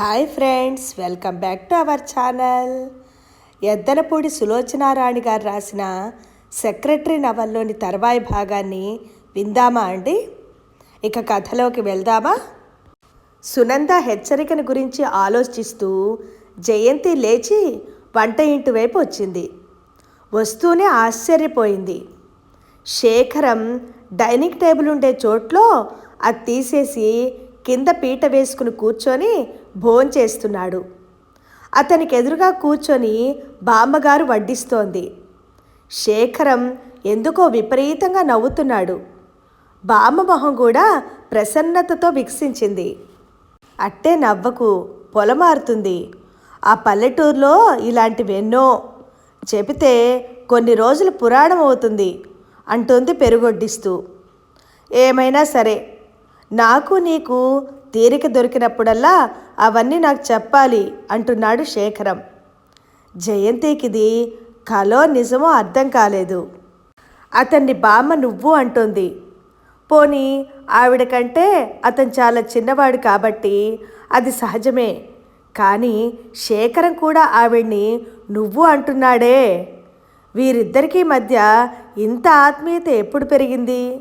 Hi friends welcome back to our channel. Yeddanapudi Sulochanarani గారు రాసిన secretary నవల్లోని తర్వాయి భాగాన్ని విందామా అండి? ఇక కథలోకి వెళ్దామా? సునంద హెచ్చరికను గురించి ఆలోచిస్తూ జయంతి లేచి వంట ఇంటి వైపు వచ్చింది. వస్తూనే ఆశ్చర్యపోయింది. శేఖరం డైనింగ్ టేబుల్ ఉండే చోట్లో అది తీసేసి కింద పీట వేసుకుని కూర్చొని భోంచేస్తున్నాడు. అతనికి ఎదురుగా కూర్చొని బామ్మగారు వడ్డిస్తోంది. శేఖరం ఎందుకో విపరీతంగా నవ్వుతున్నాడు. బామ్మ మొహం కూడా ప్రసన్నతతో వికసించింది. అట్టే నవ్వకు పొలమారుతుంది. ఆ పల్లెటూరులో ఇలాంటివెన్నో చెబితే కొన్ని రోజులు పురాణం అవుతుంది అంటుంది పెరుగొడ్డిస్తూ. ఏమైనా సరే నాకు నీకు తీరిక దొరికినప్పుడల్లా అవన్నీ నాకు చెప్పాలి అంటున్నాడు శేఖరం. జయంతికిది కలో నిజమో అర్థం కాలేదు. అతన్ని బామ్మ నువ్వు అంటుంది. పోనీ ఆవిడ కంటే అతను చాలా చిన్నవాడు కాబట్టి అది సహజమే. కానీ శేఖరం కూడా ఆవిడ్ని నువ్వు అంటున్నాడే. వీరిద్దరికీ మధ్య ఇంత ఆత్మీయత ఎప్పుడు పెరిగింది?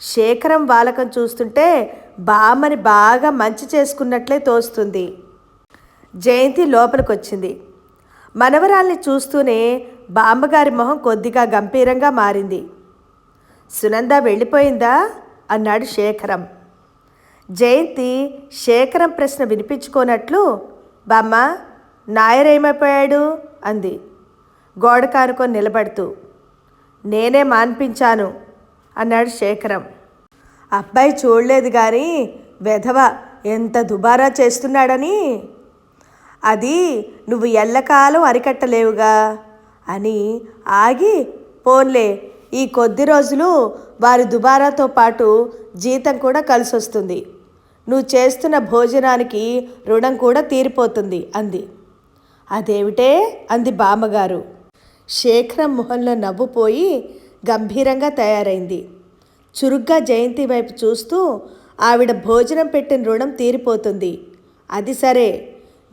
శేఖరం వాలకం చూస్తుంటే బామ్మని బాగా మంచి చేసుకున్నట్లే తోస్తుంది. జయంతి లోపలికొచ్చింది. మనవరాల్ని చూస్తూనే బామ్మగారి మొహం కొద్దిగా గంభీరంగా మారింది. సునంద వెళ్ళిపోయిందా? అన్నాడు శేఖరం. జయంతి శేఖరం ప్రశ్న వినిపించుకోనట్లు బామ్మ నాయరేమైపోయాడు? అంది. గోడ కానుకొని నిలబడుతూ నేనే మాన్పించాను. అన్నాడు శేఖరం. అబ్బాయి చూడలేదు కానీ వెధవ ఎంత దుబారా చేస్తున్నాడని. అది నువ్వు ఎల్లకాలం అరికట్టలేవుగా అని ఆగి పోన్లే ఈ కొద్ది రోజులు వారి దుబారాతో పాటు జీతం కూడా కలిసి వస్తుంది నువ్వు చేస్తున్న భోజనానికి రుణం కూడా తీరిపోతుంది అంది. అదేమిటే? అంది బామ్మగారు. శేఖరం మొహంలో నవ్వు పోయి గంభీరంగా తయారైంది. చురుగ్గా జయంతి వైపు చూస్తూ ఆవిడ భోజనం పెట్టిన రుణం తీరిపోతుంది. అది సరే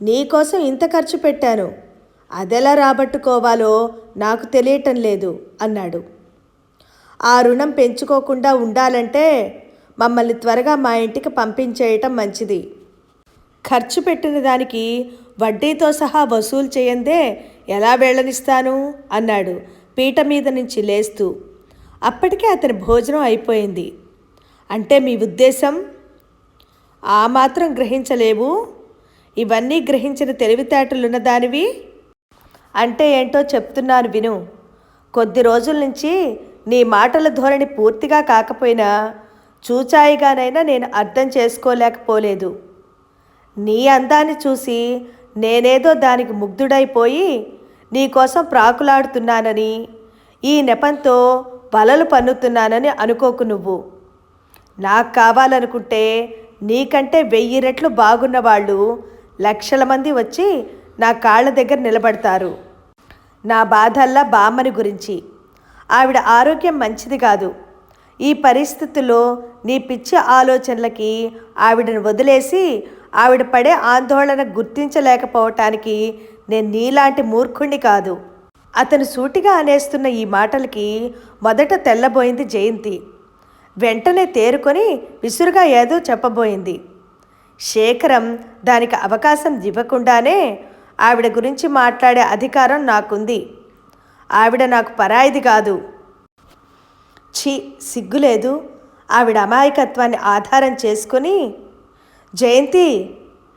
నీకోసం ఇంత ఖర్చు పెట్టాను. అదెలా రాబట్టుకోవాలో నాకు తెలియటం లేదు అన్నాడు. ఆ రుణం పెంచుకోకుండా ఉండాలంటే మమ్మల్ని త్వరగా మా ఇంటికి పంపించేయటం మంచిది. ఖర్చు పెట్టిన దానికి వడ్డీతో సహా వసూలు చేయందే ఎలా వెళ్ళనిస్తాను? అన్నాడు. పీట మీద నుంచి లేస్తూ అప్పటికే అతని భోజనం అయిపోయింది. అంటే మీ ఉద్దేశం? ఆ మాత్రం గ్రహించలేవు? ఇవన్నీ గ్రహించిన తెలివితేటలున్న దానివి? అంటే ఏంటో చెప్తున్నాను విను. కొద్ది రోజుల నుంచి నీ మాటల ధోరణి పూర్తిగా కాకపోయినా చూచాయిగానైనా నేను అర్థం చేసుకోలేకపోలేదు. నీ అందాన్ని చూసి నేనేదో దానికి ముగ్ధుడైపోయి నీకోసం ప్రాకులాడుతున్నానని ఈ నెపంతో వలలు పన్నుతున్నానని అనుకోకు నువ్వు. నాకు కావాలనుకుంటే నీకంటే వెయ్యి రెట్లు బాగున్న వాళ్ళు లక్షల మంది వచ్చి నా కాళ్ళ దగ్గర నిలబడతారు. నా బాధల్లా బామ్మని గురించి. ఆవిడ ఆరోగ్యం మంచిది కాదు. ఈ పరిస్థితుల్లో నీ పిచ్చి ఆలోచనలకి ఆవిడను వదిలేసి ఆవిడ పడే ఆందోళన గుర్తించలేకపోవటానికి నేను నీలాంటి మూర్ఖుణ్ణి కాదు. అతను సూటిగా అనేస్తున్న ఈ మాటలకి మొదట తెల్లబోయింది జయంతి. వెంటనే తేరుకొని విసురుగా ఏదో చెప్పబోయింది. శేఖరం దానికి అవకాశం ఇవ్వకుండానే ఆవిడ గురించి మాట్లాడే అధికారం నాకుంది. ఆవిడ నాకు పరాయిది కాదు. ఛీ సిగ్గులేదు. ఆవిడ అమాయకత్వాన్ని ఆధారం చేసుకొని జయంతి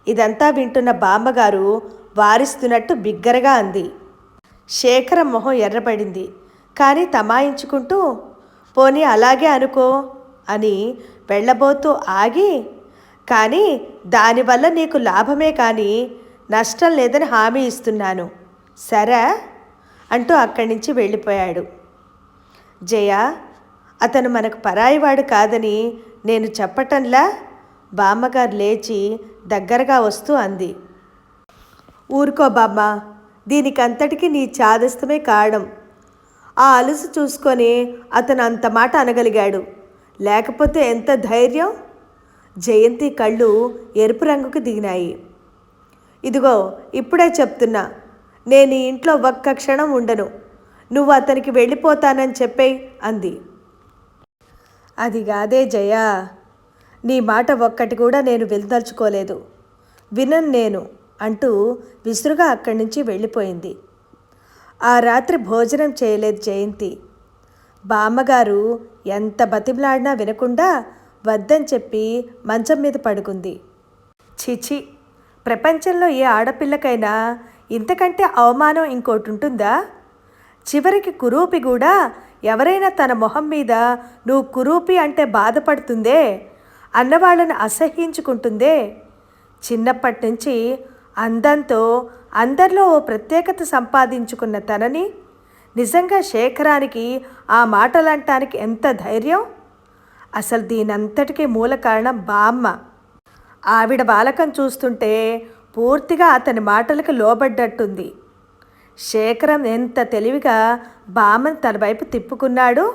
ఇదంతా వింటున్న బామ్మగారు వారిస్తున్నట్టు బిగ్గరగా అంది. శేఖర మొహం ఎర్రబడింది. కానీ తమాయించుకుంటూ పోనీ అలాగే అనుకో అని వెళ్ళబోతూ ఆగి కానీ దానివల్ల నీకు లాభమే కానీ నష్టం లేదని హామీ ఇస్తున్నాను. సరే అంటూ అక్కడి నుంచి వెళ్ళిపోయాడు. జయ అతను మనకు పరాయివాడు కాదని నేను చెప్పటంలా? బామ్మగారు లేచి దగ్గరగా వస్తూ అంది. ఊరుకో బామ్మా దీనికంతటికి నీ చాదస్తమే కారణం. ఆ అలుసు చూసుకొని అతను అంత మాట అనగలిగాడు. లేకపోతే ఎంత ధైర్యం? జయంతి కళ్ళు ఎరుపు రంగుకు దిగినాయి. ఇదిగో ఇప్పుడే చెప్తున్నా నేను ఈ ఇంట్లో ఒక్క క్షణం ఉండను. నువ్వు అతనికి వెళ్ళిపోతానని చెప్పేయి అంది. అది కాదే జయ నీ మాట ఒక్కటి కూడా నేను వెళ్దలుచుకోలేదు వినను నేను. అంటూ విసురుగా అక్కడి నుంచి వెళ్ళిపోయింది. ఆ రాత్రి భోజనం చేయలేదు జయంతి. బామ్మగారు ఎంత బతిమలాడినా వినకుండా వద్దని చెప్పి మంచం మీద పడుకుంది. చిచి ప్రపంచంలో ఏ ఆడపిల్లకైనా ఇంతకంటే అవమానం ఇంకోటి ఉంటుందా? చివరికి కురూపి కూడా ఎవరైనా తన మొహం మీద నువ్వు కురూపి అంటే బాధపడుతుందే అన్నవాళ్ళను అసహ్యించుకుంటుందే చిన్నప్పటి నుంచి అందంతో అందరిలో ఓ ప్రత్యేకత సంపాదించుకున్న తనని నిజంగా శేఖరానికి ఆ మాటలంటానికి ఎంత ధైర్యం? అసలు దీనంతటికీ మూల కారణం బామ్మ. ఆవిడ బాలకం చూస్తుంటే పూర్తిగా అతని మాటలకు లోబడ్డట్టుంది. శేఖరం ఎంత తెలివిగా బామ్మను తన వైపు తిప్పుకున్నాడు?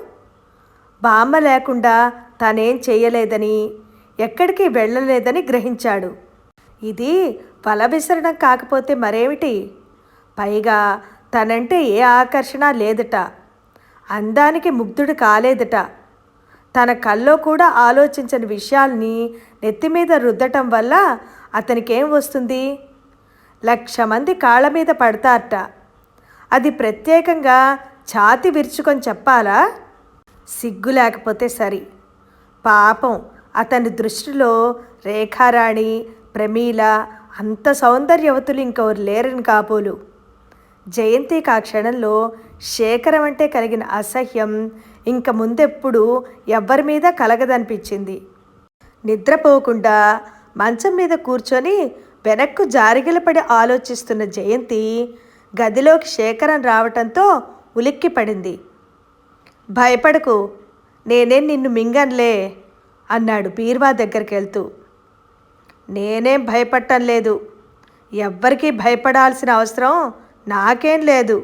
బామ్మ లేకుండా తనేం చేయలేదని ఎక్కడికి వెళ్ళలేదని గ్రహించాడు. ఇది వల విసరడం కాకపోతే మరేమిటి? పైగా తనంటే ఏ ఆకర్షణ లేదట. అందానికి ముగ్ధుడు కాలేదట. తన కల్లో కూడా ఆలోచించని విషయాల్ని నెత్తి మీద రుద్దటం వల్ల అతనికేం వస్తుంది? లక్ష మంది కాళ్ళ మీద పడతారట. అది ప్రత్యేకంగా ఛాతి విరుచుకొని చెప్పాలా? సిగ్గు లేకపోతే సరి. పాపం అతని దృష్టిలో రేఖారాణి ప్రమీల అంత సౌందర్యవతులు ఇంకెవరు లేరని కాబోలు. జయంతికి ఆ క్షణంలో శేఖరం అంటే కలిగిన అసహ్యం ఇంక ముందెప్పుడు ఎవ్వరి మీద కలగదనిపించింది. నిద్రపోకుండా మంచం మీద కూర్చొని వెనక్కు జారిగిలపడి ఆలోచిస్తున్న జయంతి గదిలోకి శేఖరం రావటంతో ఉలిక్కి పడింది భయపడకు నేనే నిన్ను మింగన్లే అన్నాడు బీర్వా దగ్గరికి వెళ్తూ నేనేం భయపడటం లేదు. ఎవ్వరికీ భయపడాల్సిన అవసరం నాకేం లేదు.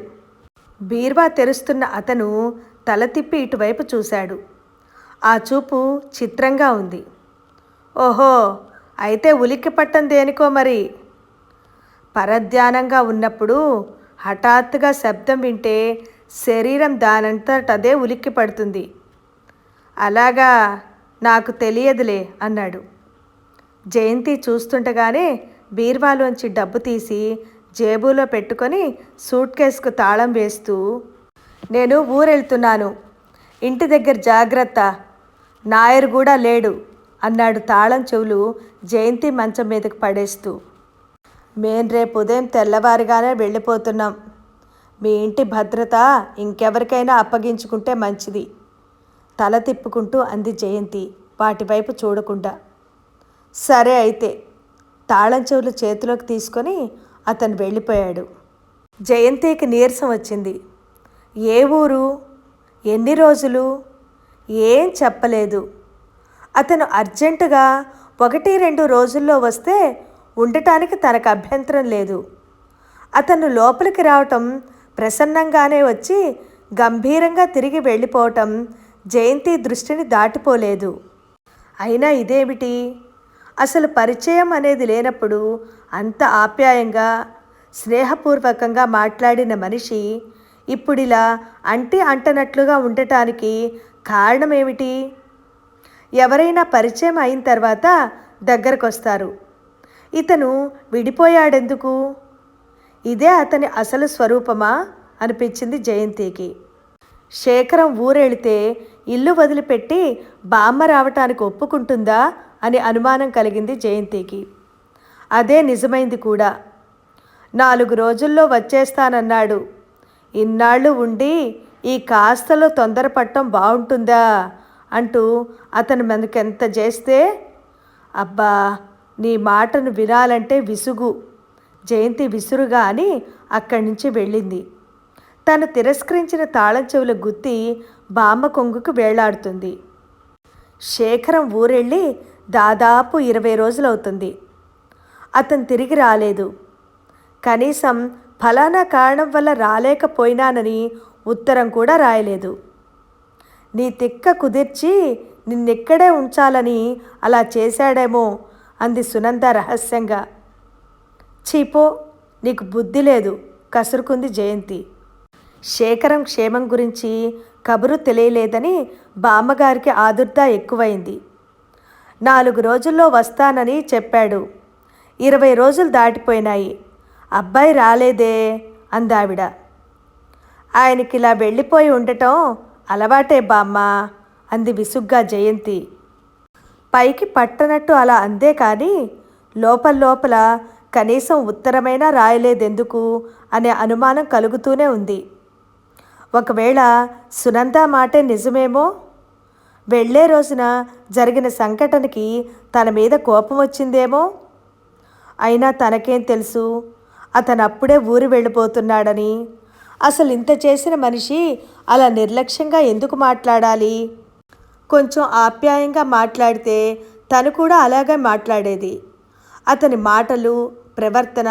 బీర్వా తెరుస్తున్న అతను తల తిప్పి ఇటువైపు చూశాడు. ఆ చూపు చిత్రంగా ఉంది. ఓహో అయితే ఉలిక్కి పట్టం దేనికో మరి? పరధ్యానంగా ఉన్నప్పుడు హఠాత్తుగా శబ్దం వింటే శరీరం దానంతటదే ఉలిక్కి పడుతుంది. అలాగా నాకు తెలియదులే అన్నాడు. జయంతి చూస్తుండగానే బీర్వాలోంచి డబ్బు తీసి జేబులో పెట్టుకొని సూట్ కేసుకు తాళం వేస్తూ నేను ఊరెళ్తున్నాను. ఇంటి దగ్గర జాగ్రత్త. నాయర్ కూడా లేడు అన్నాడు తాళం చెవులు జయంతి మంచం మీదకు పడేస్తూ. మేం రేపు ఉదయం తెల్లవారుగానే వెళ్ళిపోతున్నాం. మీ ఇంటి భద్రత ఇంకెవరికైనా అప్పగించుకుంటే మంచిది తల తిప్పుకుంటూ అంది జయంతి వాటివైపు చూడకుండా. సరే అయితే. తాళం చెవులు చేతిలోకి తీసుకొని అతను వెళ్ళిపోయాడు. జయంతికి నీరసం వచ్చింది. ఏ ఊరు? ఎన్ని రోజులు? ఏం చెప్పలేదు. అతను అర్జెంటుగా ఒకటి రెండు రోజుల్లో వస్తే ఉండటానికి తనకు అభ్యంతరం లేదు. అతను లోపలికి రావటం ప్రసన్నంగానే వచ్చి గంభీరంగా తిరిగి వెళ్ళిపోవటం జయంతి దృష్టిని దాటిపోలేదు. అయినా ఇదేమిటి? అసలు పరిచయం అనేది లేనప్పుడు అంత ఆప్యాయంగా స్నేహపూర్వకంగా మాట్లాడిన మనిషి ఇప్పుడిలా అంటి అంటనట్లుగా ఉండటానికి కారణమేమిటి? ఎవరైనా పరిచయం అయిన తర్వాత దగ్గరకు వస్తారు ఇతను విడిపోయాడెందుకు? ఇదే అతని అసలు స్వరూపమా? అనిపించింది జయంతికి. శేఖరం ఊరెళితే ఇల్లు వదిలిపెట్టి బామ్మ రావటానికి ఒప్పుకుంటుందా? అని అనుమానం కలిగింది జయంతికి. అదే నిజమైంది కూడా. నాలుగు రోజుల్లో వచ్చేస్తానన్నాడు. ఇన్నాళ్ళు ఉండి ఈ కాస్తలో తొందరపడటం బాగుంటుందా? అంటూ అతను మనకెంత చేస్తే అబ్బా నీ మాటను వినాలంటే విసుగు. జయంతి విసురుగా అని అక్కడి నుంచి వెళ్ళింది. తను తిరస్కరించిన తాళం చెవుల గుత్తి బామ్మ కొంగుకు వేలాడుతుంది. శేఖరం ఊరెళ్ళి దాదాపు ఇరవై రోజులవుతుంది. అతను తిరిగి రాలేదు. కనీసం ఫలానా కారణం వల్ల రాలేకపోయినానని ఉత్తరం కూడా రాయలేదు. నీ తిక్క కుదిర్చి నిన్నెక్కడే ఉంచాలని అలా చేశాడేమో అంది సునంద రహస్యంగా. చీపో నీకు బుద్ధి లేదు కసురుకుంది జయంతి. శేఖరం క్షేమం గురించి కబురు తెలియలేదని బామ్మగారికి ఆదుర్దా ఎక్కువైంది. నాలుగు రోజుల్లో వస్తానని చెప్పాడు. ఇరవై రోజులు దాటిపోయినాయి. అబ్బాయి రాలేదే అందావిడ. ఆయనకి ఇలా వెళ్ళిపోయి ఉండటం అలవాటే బామ్మ అంది విసుగ్గా జయంతి. పైకి పట్టనట్టు అలా అందే కానీ లోపల లోపల కనీసం ఉత్తరమైనా రాయలేదెందుకు అనే అనుమానం కలుగుతూనే ఉంది. ఒకవేళ సునంద మాటే నిజమేమో వెళ్ళే రోజున జరిగిన సంఘటనకి తన మీద కోపం వచ్చిందేమో? అయినా తనకేం తెలుసు? అతను అప్పుడే ఊరు వెళ్ళిపోతున్నాడని. అసలు ఇంత చేసిన మనిషి అలా నిర్లక్ష్యంగా ఎందుకు మాట్లాడాలి? కొంచెం ఆప్యాయంగా మాట్లాడితే తను కూడా అలాగే మాట్లాడేది. అతని మాటలు ప్రవర్తన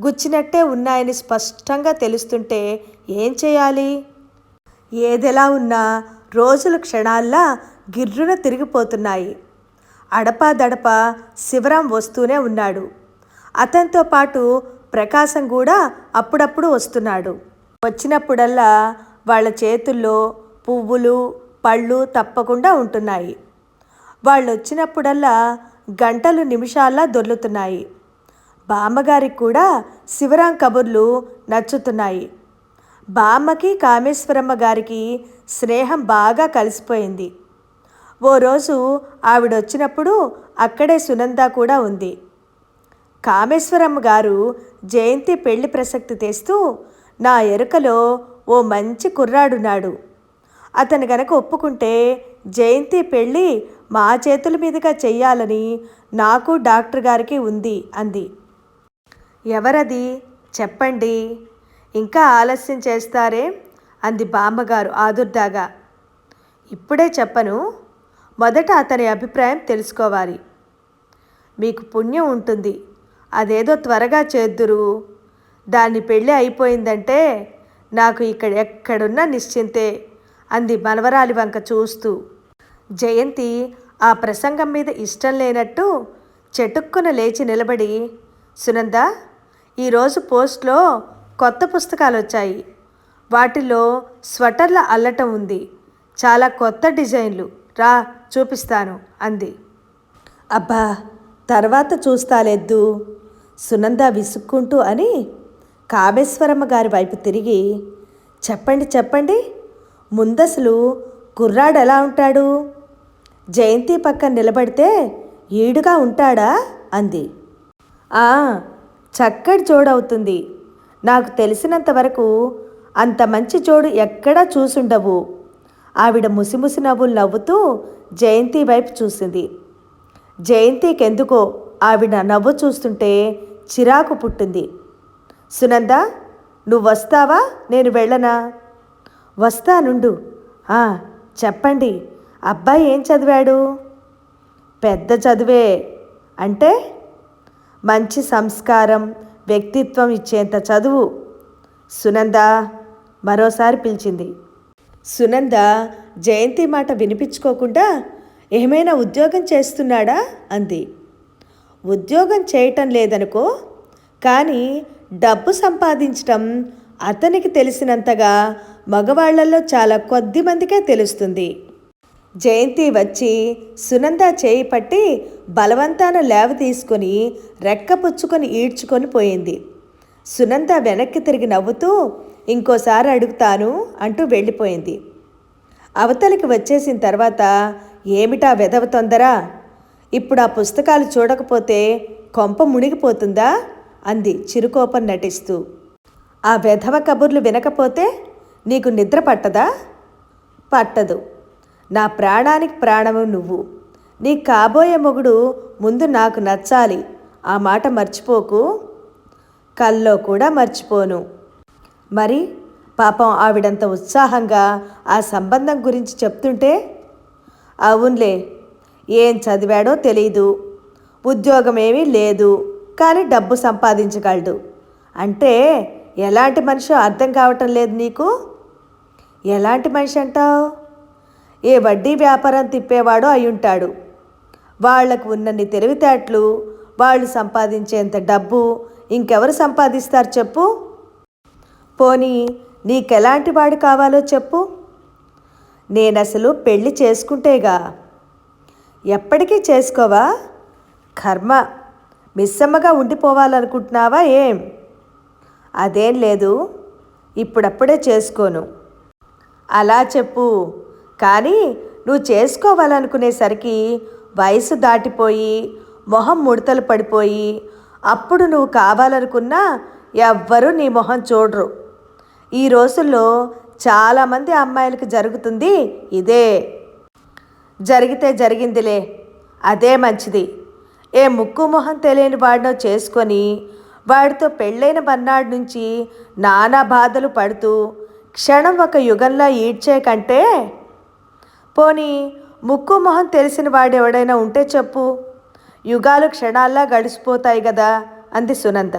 గుచ్చినట్టే ఉన్నాయని స్పష్టంగా తెలుస్తుంటే ఏం చేయాలి? ఏదెలా ఉన్నా రోజులు క్షణాల్లా గిర్రున తిరిగిపోతున్నాయి. అడపాదడప శివరాం వస్తూనే ఉన్నాడు. అతనితో పాటు ప్రకాశం కూడా అప్పుడప్పుడు వస్తున్నాడు. వచ్చినప్పుడల్లా వాళ్ళ చేతుల్లో పువ్వులు పళ్ళు తప్పకుండా ఉంటున్నాయి. వాళ్ళు వచ్చినప్పుడల్లా గంటలు నిమిషాల్లా దొర్లుతున్నాయి. బామ్మగారికి కూడా శివరాం కబుర్లు నచ్చుతున్నాయి. బామ్మకి కామేశ్వరమ్మ గారికి స్నేహం బాగా కలిసిపోయింది. ఓ రోజు ఆవిడ వచ్చినప్పుడు అక్కడే సునంద కూడా ఉంది. కామేశ్వరమ్మ గారు జయంతి పెళ్ళి ప్రసక్తి తెస్తూ నా ఎరుకలో ఓ మంచి కుర్రాడున్నాడు అతను గనక ఒప్పుకుంటే జయంతి పెళ్ళి మా చేతుల మీదుగా చెయ్యాలని నాకు డాక్టర్ గారికి ఉంది అంది. ఎవరది? చెప్పండి. ఇంకా ఆలస్యం చేస్తారే? అంది బామ్మగారు ఆదుర్దాగా. ఇప్పుడే చెప్పను. మొదట అతని అభిప్రాయం తెలుసుకోవాలి. మీకు పుణ్యం ఉంటుంది. అదేదో త్వరగా చేద్దురు. దాన్ని పెళ్ళి అయిపోయిందంటే నాకు ఇక్కడ ఎక్కడున్నా నిశ్చింతే అంది మనవరాలి వంక చూస్తూ. జయంతి ఆ ప్రసంగం మీద ఇష్టం లేనట్టు చెటుక్కున లేచి నిలబడి సునంద ఈరోజు పోస్ట్లో కొత్త పుస్తకాలు వచ్చాయి వాటిలో స్వెటర్ల అల్లటం ఉంది. చాలా కొత్త డిజైన్లు. రా చూపిస్తాను అంది. అబ్బా తర్వాత చూస్తాలేద్దు. సునంద విసుక్కుంటూ అని కామేశ్వరమ్మ గారి వైపు తిరిగి చెప్పండి చెప్పండి ముందసలు కుర్రాడు ఎలా ఉంటాడు? జయంతి పక్కన నిలబడితే ఈడుగా ఉంటాడా? అంది. "ఆ, చక్కటి జోడవుతుంది నాకు తెలిసినంత వరకు అంత మంచి జోడు ఎక్కడా చూసుండవు. ఆవిడ ముసిముసి నవ్వులు నవ్వుతూ జయంతి వైపు చూసింది. జయంతికెందుకో ఆవిడ నవ్వు చూస్తుంటే చిరాకు పుట్టింది. సునంద నువ్వు వస్తావా? నేను వెళ్ళనా? వస్తానుండు చెప్పండి. అబ్బాయి ఏం చదివాడు? పెద్ద చదువే. అంటే? మంచి సంస్కారం వ్యక్తిత్వం ఇచ్చేంత చదువు. సునంద మరోసారి పిలిచింది. సునంద జయంతి మాట వినిపించుకోకుండా ఏమైనా ఉద్యోగం చేస్తున్నాడా? అంది. ఉద్యోగం చేయటం లేదనుకో కానీ డబ్బు సంపాదించటం అతనికి తెలిసినంతగా మగవాళ్ళలో చాలా కొద్ది మందికే తెలుస్తుంది. జయంతి వచ్చి సునంద చేయి పట్టి బలవంతాన లేవ తీసుకొని రెక్కపుచ్చుకొని ఈడ్చుకొని పోయింది. సునంద వెనక్కి తిరిగి నవ్వుతూ ఇంకోసారి అడుగుతాను అంటూ వెళ్ళిపోయింది. అవతలికి వచ్చేసిన తర్వాత ఏమిటా వెధవ తొందర? ఇప్పుడు ఆ పుస్తకాలు చూడకపోతే కొంప మునిగిపోతుందా? అంది చిరుకోపం నటిస్తూ. ఆ వెధవ కబుర్లు వినకపోతే నీకు నిద్ర పట్టదా? పట్టదు. నా ప్రాణానికి ప్రాణము నువ్వు. నీ కాబోయే మొగుడు ముందు నాకు నచ్చాలి. ఆ మాట మర్చిపోకు. కల్లో కూడా మర్చిపోను. మరి పాపం ఆవిడంత ఉత్సాహంగా ఆ సంబంధం గురించి చెప్తుంటే అవునులే ఏం చదివాడో తెలీదు ఉద్యోగం ఏమీ లేదు కానీ డబ్బు సంపాదించగలడు. అంటే ఎలాంటి మనిషో అర్థం కావటం లేదు నీకు? ఎలాంటి మనిషి అంటావు? ఏ వడ్డీ వ్యాపారం తిప్పేవాడో అయి ఉంటాడు వాళ్ళకు ఉన్నన్ని తెలివితేటలు వాళ్ళు సంపాదించేంత డబ్బు ఇంకెవరు సంపాదిస్తారు చెప్పు? పోనీ నీకెలాంటి వాడు కావాలో చెప్పు. నేనసలు పెళ్ళి చేసుకుంటేగా. ఎప్పటికీ చేసుకోవా? కర్మ. మిస్సమ్మగా ఉండిపోవాలనుకుంటున్నావా ఏం? అదేం లేదు. ఇప్పుడప్పుడే చేసుకోను. అలా చెప్పు. కానీ నువ్వు చేసుకోవాలనుకునేసరికి వయసు దాటిపోయి మొహం ముడతలు పడిపోయి అప్పుడు నువ్వు కావాలనుకున్నా ఎవ్వరూ నీ మొహం చూడరు. ఈ రోజుల్లో చాలామంది అమ్మాయిలకు జరుగుతుంది ఇదే. జరిగితే జరిగిందిలే అదే మంచిది. ఏ ముక్కు మొహం తెలియని వాడినో చేసుకొని వాడితో పెళ్ళైన మన్నాడు నుంచి నానా బాధలు పడుతూ క్షణం ఒక యుగంలా ఈడ్చే కంటే పోనీ ముక్కు మొహం తెలిసిన వాడు ఎవడైనా ఉంటే చెప్పు. యుగాలు క్షణాల్లా గడిచిపోతాయి కదా అంది సునంద.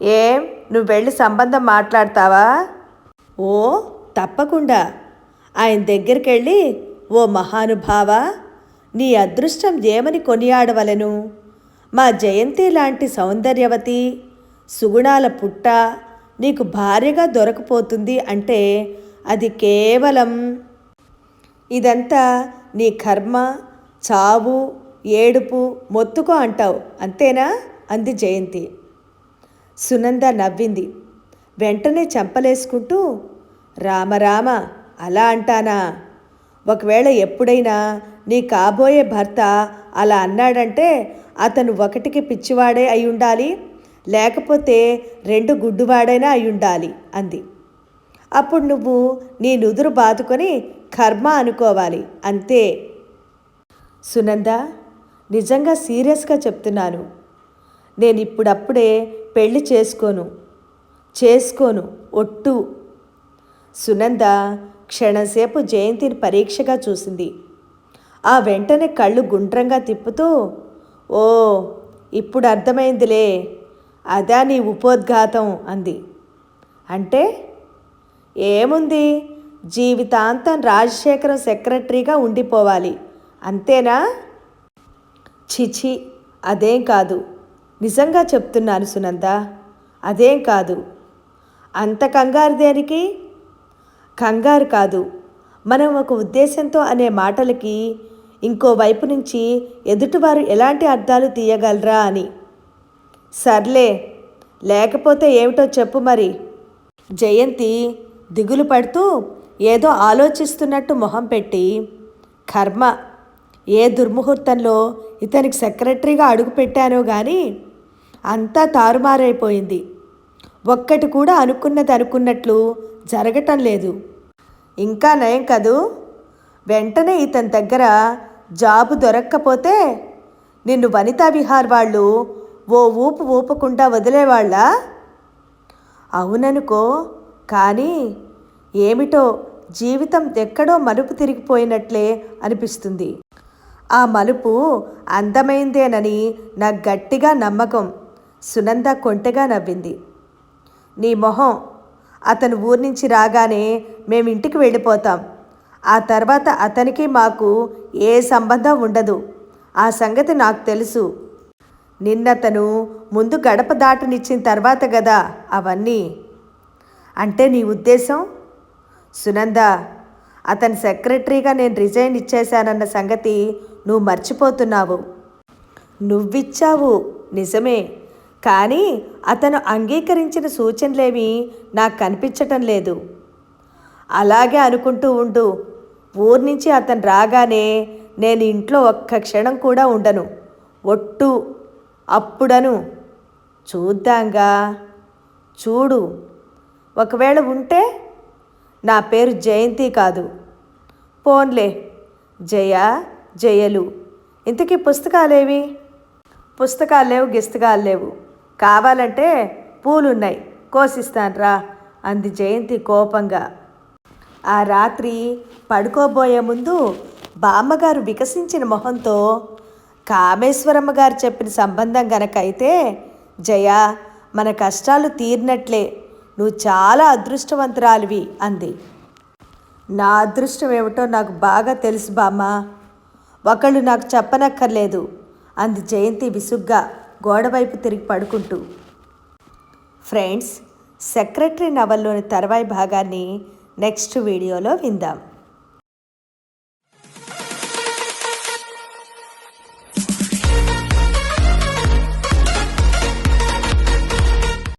ఏం? నువ్వు వెళ్ళి సంబంధం మాట్లాడతావా? ఓ తప్పకుండా. ఆయన దగ్గరికి వెళ్ళి ఓ మహానుభావ నీ అదృష్టం ఏమని కొనియాడవలను? మా జయంతి లాంటి సౌందర్యవతి సుగుణాల పుట్ట నీకు భార్యగా దొరకపోతుంది అంటే అది కేవలం ఇదంతా నీ కర్మ చావు ఏడుపు మొత్తుకో అంటావు అంతేనా? అంది జయంతి. సునంద నవ్వింది. వెంటనే చంపలేసుకుంటూ రామరామ అలా అంటానా? ఒకవేళ ఎప్పుడైనా నీ కాబోయే భర్త అలా అన్నాడంటే అతను ఒకటికి పిచ్చివాడే అయి ఉండాలి లేకపోతే రెండు గుడ్డువాడైనా అయి ఉండాలి అంది. అప్పుడు నువ్వు నీ నుదురు బాదుకొని కర్మ అనుకోవాలి అంతే. సునంద నిజంగా సీరియస్గా చెప్తున్నాను. నేను ఇప్పుడప్పుడే పెళ్ళి చేసుకోను చేసుకోను ఒట్టు. సునంద క్షణంసేపు జయంతిని పరీక్షగా చూసింది. ఆ వెంటనే కళ్ళు గుండ్రంగా తిప్పుతూ ఓ ఇప్పుడు అర్థమైందిలే అదా నీ ఉపోద్ఘాతం అంది. అంటే ఏముంది జీవితాంతం రాజశేఖరం సెక్రటరీగా ఉండిపోవాలి అంతేనా? చిచి అదేం కాదు. నిజంగా చెప్తున్నాను సునంద అదేం కాదు. అంత కంగారు దేనికి? కంగారు కాదు. మనం ఒక ఉద్దేశంతో అనే మాటలకి ఇంకో వైపు నుంచి ఎదుటివారు ఎలాంటి అర్థాలు తీయగలరా అని. సర్లే లేకపోతే ఏమిటో చెప్పు మరి. జయంతి దిగులు పడుతూ ఏదో ఆలోచిస్తున్నట్టు మొహం పెట్టి కర్మ ఏ దుర్ముహూర్తంలో ఇతనికి సెక్రటరీగా అడుగుపెట్టానో కానీ అంతా తారుమారైపోయింది. ఒక్కటి కూడా అనుకున్నది అనుకున్నట్లు జరగటం లేదు. ఇంకా నయం కదూ? వెంటనే ఇతని దగ్గర జాబు దొరక్కపోతే నిన్ను వనితా విహార్ వాళ్ళు ఓ ఊపు ఊపకుండా వదిలేవాళ్ళా? అవుననుకో కానీ ఏమిటో జీవితం ఎక్కడో మలుపు తిరిగిపోయినట్లే అనిపిస్తుంది. ఆ మలుపు అందమైందేనని నాకు గట్టిగా నమ్మకం. సునంద కొంటెగా నవ్వింది. నీ మొహం అతను ఊరి నుంచి రాగానే మేము ఇంటికి వెళ్ళిపోతాం. ఆ తర్వాత అతనికి మాకు ఏ సంబంధం ఉండదు. ఆ సంగతి నాకు తెలుసు. నిన్నతను ముందు గడప దాటనిచ్చిన తర్వాత కదా అవన్నీ. అంటే నీ ఉద్దేశం? సునంద అతని సెక్రటరీగా నేను రిజైన్ ఇచ్చేశానన్న సంగతి నువ్వు మర్చిపోతున్నావు. నువ్విచ్చావు నిజమే. కానీ అతను అంగీకరించిన సూచనలేవి నాకు కనిపించటం లేదు. అలాగే అనుకుంటూ ఉండు ఊరి నుంచి అతను రాగానే నేను ఇంట్లో ఒక్క క్షణం కూడా ఉండను. ఒట్టు అప్పుడను చూద్దాంగా. చూడు ఒకవేళ ఉంటే నా పేరు జయంతి కాదు. పోన్లే జయ జయలు. ఇంతకీ పుస్తకాలేవి? పుస్తకాలు లేవు గిస్తకాలు లేవు. కావాలంటే పూలున్నాయి కోసిస్తాన్రా అంది జయంతి కోపంగా. ఆ రాత్రి పడుకోబోయే ముందు బామ్మగారు వికసించిన మొహంతో కామేశ్వరమ్మ గారు చెప్పిన సంబంధం గనక అయితే జయ మన కష్టాలు తీరినట్లే నువ్వు చాలా అదృష్టవంతురాలివి అంది. నా అదృష్టం ఏమిటో నాకు బాగా తెలుసు బామ్మ ఒకళ్ళు నాకు చెప్పనక్కర్లేదు అంది జయంతి విసుగ్గా. గోడవైపు తిరిగి పడుకుంటూ. ఫ్రెండ్స్ సెక్రటరీ నవల్లోని తర్వాయి భాగాన్ని నెక్స్ట్ వీడియోలో విందాం.